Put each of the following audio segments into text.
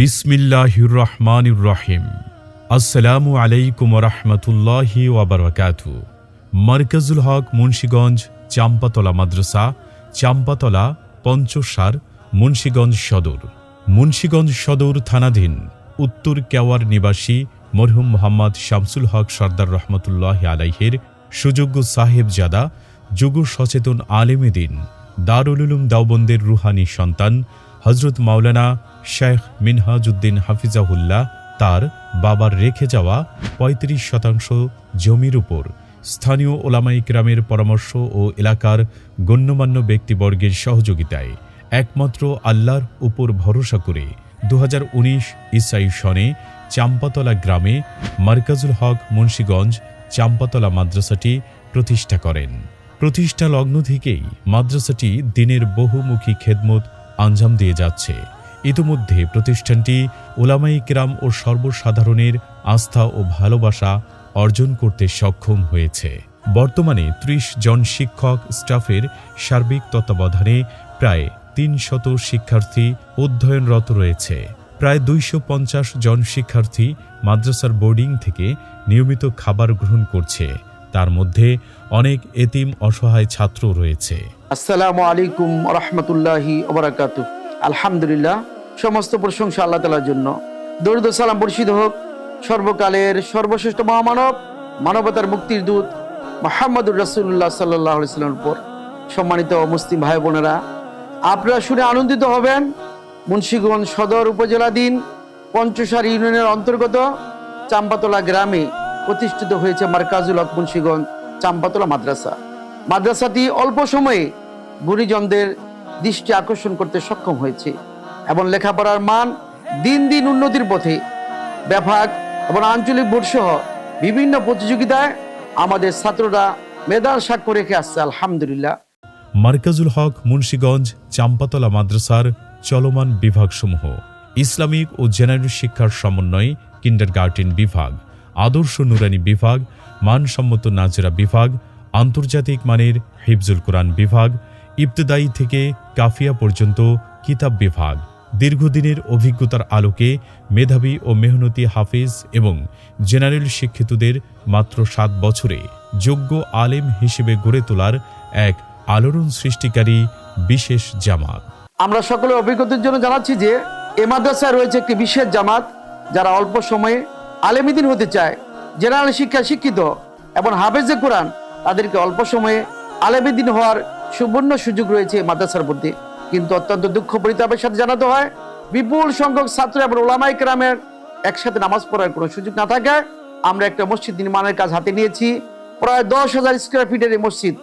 বিসমিল্লাহির রহমানির রহিম আসসালামু আলাইকুম রহমতুল্লাহি ওয়াবারকাতু। মার্কাজুল হক, মুন্সীগঞ্জ, চাম্পাতলা মাদ্রাসা, চাম্পাতলা, পঞ্চসার, মুন্সীগঞ্জ সদর। মুন্সীগঞ্জ সদর থানাধীন উত্তর কেওয়ার নিবাসী মরহুম মোহাম্মদ শামসুল হক সর্দার রহমতুল্লাহ আলাইহের সুযোগ্য সাহেবজাদা যুগ সচেতন আলেমেদিন দারুল উলুম দাওবন্দের রুহানি সন্তান হজরত মাওলানা শেখ মিনহাজউদ্দিন হাফিজাহুল্লাহ তার বাবার রেখে যাওয়া ৩৫ শতাংশ জমির উপর স্থানীয় ওলামাই ইকরামের পরামর্শ ও এলাকার গণ্যমান্য ব্যক্তিবর্গের সহযোগিতায় একমাত্র আল্লাহর উপর ভরসা করে দু হাজার উনিশ ইসাই সনে চাম্পাতলা গ্রামে মার্কাজুল হক মুন্সীগঞ্জ চাম্পাতলা মাদ্রাসাটি প্রতিষ্ঠা করেন। প্রতিষ্ঠা লগ্ন থেকেই মাদ্রাসাটি দিনের বহুমুখী খেদমত আঞ্জাম দিয়ে যাচ্ছে। ইতিমধ্যে প্রতিষ্ঠানটি ওলামাই কিরাম ও সর্বসাধারণের আস্থা ও ভালোবাসা অর্জন করতে সক্ষম হয়েছে। বর্তমানে ত্রিশ জন শিক্ষক স্টাফের সার্বিক তত্ত্বাবধানে প্রায় তিন শত শিক্ষার্থী অধ্যয়নরত রয়েছে। প্রায় দুইশো পঞ্চাশ জন শিক্ষার্থী মাদ্রাসার বোর্ডিং থেকে নিয়মিত খাবার গ্রহণ করছে। তার মধ্যে অনেক এতিম অসহায় ছাত্র রয়েছে। আসসালামু আলাইকুম রহমতুল্লাহি আলহামদুলিল্লাহ, সমস্ত প্রশংসা আল্লাহ তালার জন্য। দরুদ সালাম বর্ষিত হোক, সর্বকালের সর্বশ্রেষ্ঠ মহামানব, মানবতার মুক্তির দূত মোহাম্মদুর রাসুল্লাহ সাল্লাহ সাল্লামের উপর। সম্মানিত মুসলিম ভাই বোনেরা আপনারা শুনে আনন্দিত হবেন, মুন্সীগঞ্জ সদর উপজেলাধীন পঞ্চসার ইউনিয়নের অন্তর্গত চাম্পাতলা গ্রামে প্রতিষ্ঠিত হয়েছে মার্কাজুল হক মুন্সীগঞ্জ চাম্পাতলা মাদ্রাসা। মাদ্রাসাটি অল্প সময়ে গুণীজনদের দৃষ্টি আকর্ষণ করতে সক্ষম হয়েছে এবং লেখাপড়ার মান দিন দিন উন্নতির পথে ব্যাপক এবং আঞ্চলিক বোর্ড সহ বিভিন্ন প্রতিযোগিতায় আমাদের ছাত্ররা মেধার সাক্ষ্য রেখে আসছে, আলহামদুলিল্লাহ। মার্কাজুল হক মুন্সীগঞ্জ চাম্পাতলা মাদ্রাসার চলমান বিভাগসমূহ, ইসলামিক ও জেনারেল শিক্ষার সমন্বয়ে কিন্ডার বিভাগ। আদর্শ নুরানি বিভাগ, মানসম্মত নাজরা বিভাগ, আন্তর্জাতিক মানের হিফজুল কোরআন বিভাগ, ইবতদায়ী থেকে কাফিয়া পর্যন্ত কিতাব বিভাগ। দীর্ঘদিনের অভিজ্ঞতার আলোকে মেধাবী ও মেহনতি হাফিজ এবং জেনারেল শিক্ষিতদের মাত্র সাত বছরে যোগ্য আলেম হিসেবে গড়ে তোলার এক আলোড়ন সৃষ্টিকারী বিশেষ জামাত। আমরা সকলের অভিজ্ঞতার জন্য জানাচ্ছি যে এ মাদ্রাসায় রয়েছে একটি বিশেষ জামাত যারা অল্প সময়ে আলেমিদিন হতে চায়। জেনারেল শিক্ষা শিক্ষিত এবং হাফেজে কোরআন তাদেরকে অল্প সময়ে আলেমিদিন হওয়ার সুবর্ণ সুযোগ রয়েছে মাদ্রাসার মধ্যে। কিন্তু অত্যন্ত দুঃখ পরিতাপের সাথে জানাতে হয়, বিপুল সংখ্যক ছাত্র এবং ওলামাই গ্রামের একসাথে নামাজ পড়ার কোনো সুযোগ না থাকায় আমরা একটা মসজিদ নির্মাণের কাজ হাতে নিয়েছি। প্রায় দশ হাজার স্কোয়ার ফিটের এই মসজিদ।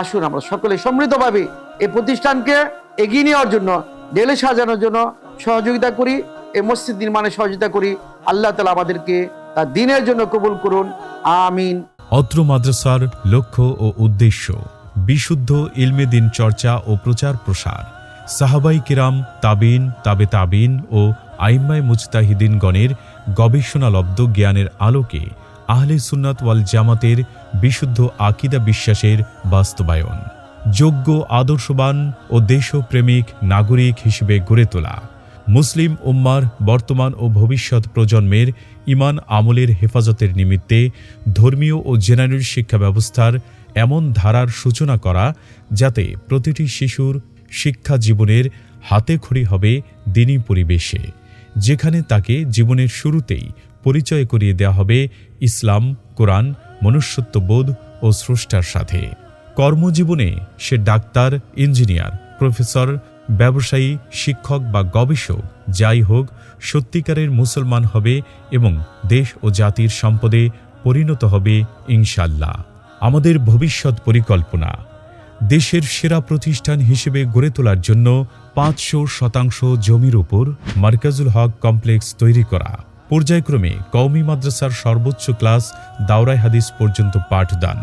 আসুন আমরা সকলে সমৃদ্ধভাবে এই প্রতিষ্ঠানকে এগিয়ে নেওয়ার জন্য ডেলে সাজানোর জন্য সহযোগিতা করি। এই মসজিদ নির্মাণে সহযোগিতা করি। আল্লাহ তালা আমাদেরকে তার দিনের জন্য কবুল করুন। আমিন। অত্র মাদ্রাসার লক্ষ্য ও উদ্দেশ্য, বিশুদ্ধ ইলমে দিন চর্চা ও প্রচার প্রসার। সাহাবাই কিরাম, তাবিন, তাবে তাবিন ও আইম্মাই মুজতাহিদিনগণের গবেষণালব্ধ জ্ঞানের আলোকে আহলে সুন্নাত ওয়াল জামাতের বিশুদ্ধ আকিদা বিশ্বাসের বাস্তবায়ন। যোগ্য, আদর্শবান ও দেশপ্রেমিক নাগরিক হিসেবে গড়ে তোলা। মুসলিম উম্মার বর্তমান ও ভবিষ্যৎ প্রজন্মের ইমান আমলের হেফাজতের নিমিত্তে ধর্মীয় ও জেনারেল শিক্ষা ব্যবস্থার এমন ধারার সূচনা করা যাতে প্রতিটি শিশুর শিক্ষা জীবনের হাতে খড়ি হবে দিনী পরিবেশে, যেখানে তাকে জীবনের শুরুতেই পরিচয় করিয়ে দেওয়া হবে ইসলাম, কোরআন, মনুষ্যত্ববোধ ও স্রষ্টার সাথে। কর্মজীবনে সে ডাক্তার, ইঞ্জিনিয়ার, প্রফেসর ব্যবসায়ী, শিক্ষক বা গবেষক যাই হোক, সত্যিকারের মুসলমান হবে এবং দেশ ও জাতির সম্পদে পরিণত হবে ইনশাল্লাহ আমাদের ভবিষ্যৎ পরিকল্পনা, দেশের সেরা প্রতিষ্ঠান হিসেবে গড়ে তোলার জন্য পাঁচশো শতাংশ জমির উপর মার্কাজুল হক কমপ্লেক্স তৈরি করা। পর্যায়ক্রমে কওমি মাদ্রাসার সর্বোচ্চ ক্লাস দাওরাই হাদিস পর্যন্ত পাঠদান।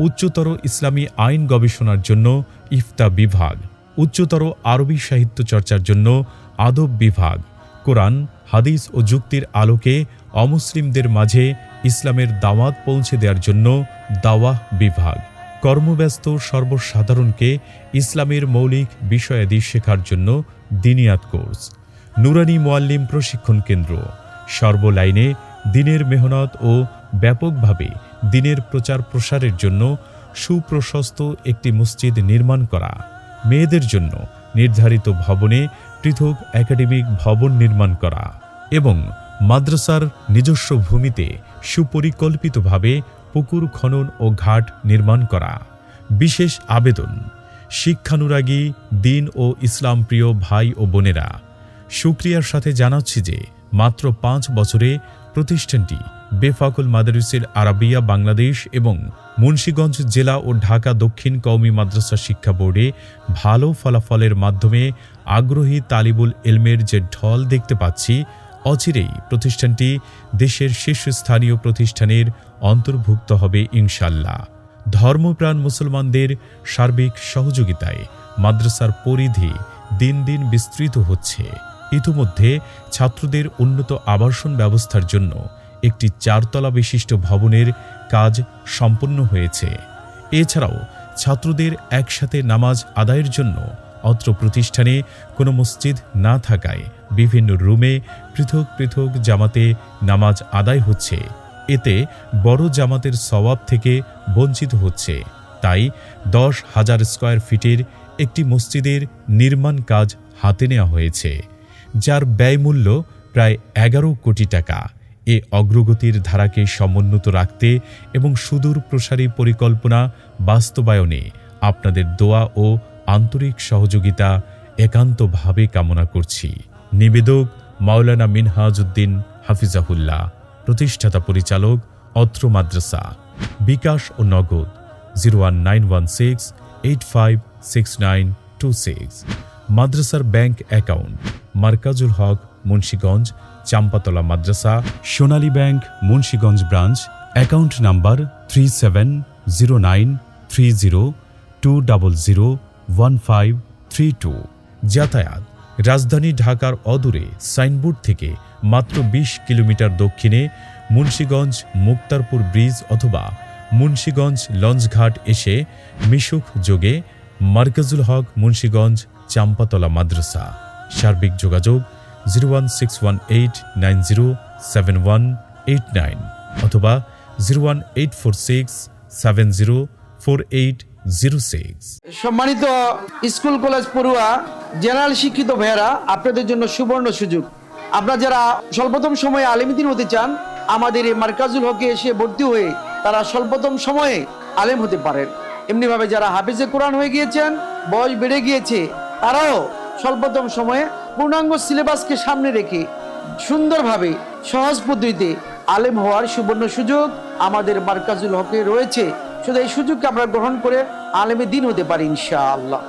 উচ্চতর ইসলামী আইন গবেষণার জন্য ইফতা বিভাগ। উচ্চতর আরবি সাহিত্য চর্চার জন্য আদব বিভাগ, কোরআন, হাদিস ও যুক্তির আলোকে অমুসলিমদের মাঝে ইসলামের দাওয়াত পৌঁছে দেওয়ার জন্য দাওয়াহ বিভাগ। কর্মব্যস্ত সর্বসাধারণকে ইসলামের মৌলিক বিষয়াদি শেখার জন্য দিনিয়াত কোর্স। নুরানি মোয়াল্লিম প্রশিক্ষণ কেন্দ্র। সর্বলাইনে দিনের মেহনত ও ব্যাপকভাবে দিনের প্রচার প্রসারের জন্য সুপ্রশস্ত একটি মসজিদ নির্মাণ করা। মেয়েদের জন্য নির্ধারিত ভবনে পৃথক একাডেমিক ভবন নির্মাণ করা এবং মাদ্রাসার নিজস্ব ভূমিতে সুপরিকল্পিতভাবে পুকুর, খনন ও ঘাট নির্মাণ করা। বিশেষ আবেদন, শিক্ষানুরাগী, দিন ও ইসলাম প্রিয় ভাই ও বোনেরা। সুক্রিয়ার সাথে জানাচ্ছি যে মাত্র পাঁচ বছরে প্রতিষ্ঠানটি বেফাকুল মাদারিসের আরাবিয়া, বাংলাদেশ এবং মুন্সীগঞ্জ জেলা ও ঢাকা দক্ষিণ কওমি মাদ্রাসা শিক্ষা বোর্ডে ভালো ফলাফলের মাধ্যমে আগ্রহী তালিবুল এলমের যে ঢল দেখতে পাচ্ছি, অচিরেই প্রতিষ্ঠানটি দেশের শীর্ষস্থানীয় প্রতিষ্ঠানের অন্তর্ভুক্ত হবে ইনশাল্লাহ ধর্মপ্রাণ মুসলমানদের সার্বিক সহযোগিতায় মাদ্রাসার পরিধি দিন দিন বিস্তৃত হচ্ছে। ইতোমধ্যে ছাত্রদের উন্নত আবাসন ব্যবস্থার জন্য একটি চারতলা বিশিষ্ট ভবনের কাজ সম্পন্ন হয়েছে। এছাড়াও ছাত্রদের একসাথে নামাজ আদায়ের জন্য অত্র প্রতিষ্ঠানে কোনো মসজিদ না থাকায় বিভিন্ন রুমে পৃথক পৃথক জামাতে নামাজ আদায় হচ্ছে। এতে বড় জামাতের সওয়াব থেকে বঞ্চিত হচ্ছে। তাই দশ হাজার স্কোয়ার ফিটের একটি মসজিদের নির্মাণ কাজ হাতে নেওয়া হয়েছে। যার ব্যয়মূল্য প্রায় এগারো কোটি টাকা। এ অগ্রগতির ধারাকে সমুন্নত রাখতে এবং সুদূর প্রসারী পরিকল্পনা বাস্তবায়নে আপনাদের দোয়া ও আন্তরিক সহযোগিতা একান্তভাবে কামনা করছি। নিবেদক মাওলানা মিনহাজউদ্দিন হাফিজাহুল্লাহ, প্রতিষ্ঠাতা পরিচালক অত্র মাদ্রাসা, বিকাশ ও Nagad, zero one nine one six eight five six nine two six. মাদ্রাসার ব্যাংক অ্যাকাউন্ট, মার্কাজুল হক, মুন্সীগঞ্জ, চাম্পাতলা মাদ্রাসা, Sonali bank, Munshiganj branch, account number three seven zero nine three zero two double zero one five three two. যাতায়াত, রাজধানী ঢাকার অদূরে signboard থেকে মাত্র ২০ kilometre দক্ষিণে Munshiganj Muktarpur bridge অথবা মুন্সীগঞ্জ লঞ্চঘাট এসে মিশুক যোগে মার্কাজুল হক, মুন্সীগঞ্জ চাম্পাতলা মাদ্রাসা। সার্বিক যোগাযোগ zero one six one eight nine zero seven one eight nine অথবা zero one eight four six seven zero four eight zero six. সম্মানিত স্কুল কলেজ পড়ুয়া, জেনারেল শিক্ষিত ভাইয়েরা, আপনাদের জন্য সুবর্ণ সুযোগ। আপনারা যারা স্বল্পতম সময়ে আলেমদিন হতে চান, আমাদের এই মার্কাজুল হকে এসে ভর্তি হয়ে তারা স্বল্পতম সময়ে আলেম হতে পারেন। এমনিভাবে যারা হাফিজে কোরআন হয়ে গিয়েছেন, বয়স বেড়ে গিয়েছে তারাও স্বল্পতম সময়ে পূর্ণাঙ্গ সিলেবাসকে সামনে রেখে সুন্দরভাবে সহজ পদ্ধতিতে আলেম হওয়ার সুবর্ণ সুযোগ আমাদের মার্কাজুল হকে রয়েছে। শুধু এই সুযোগকে আমরা গ্রহণ করে আলেমে দিন হতে পারি ইনশাআল্লাহ।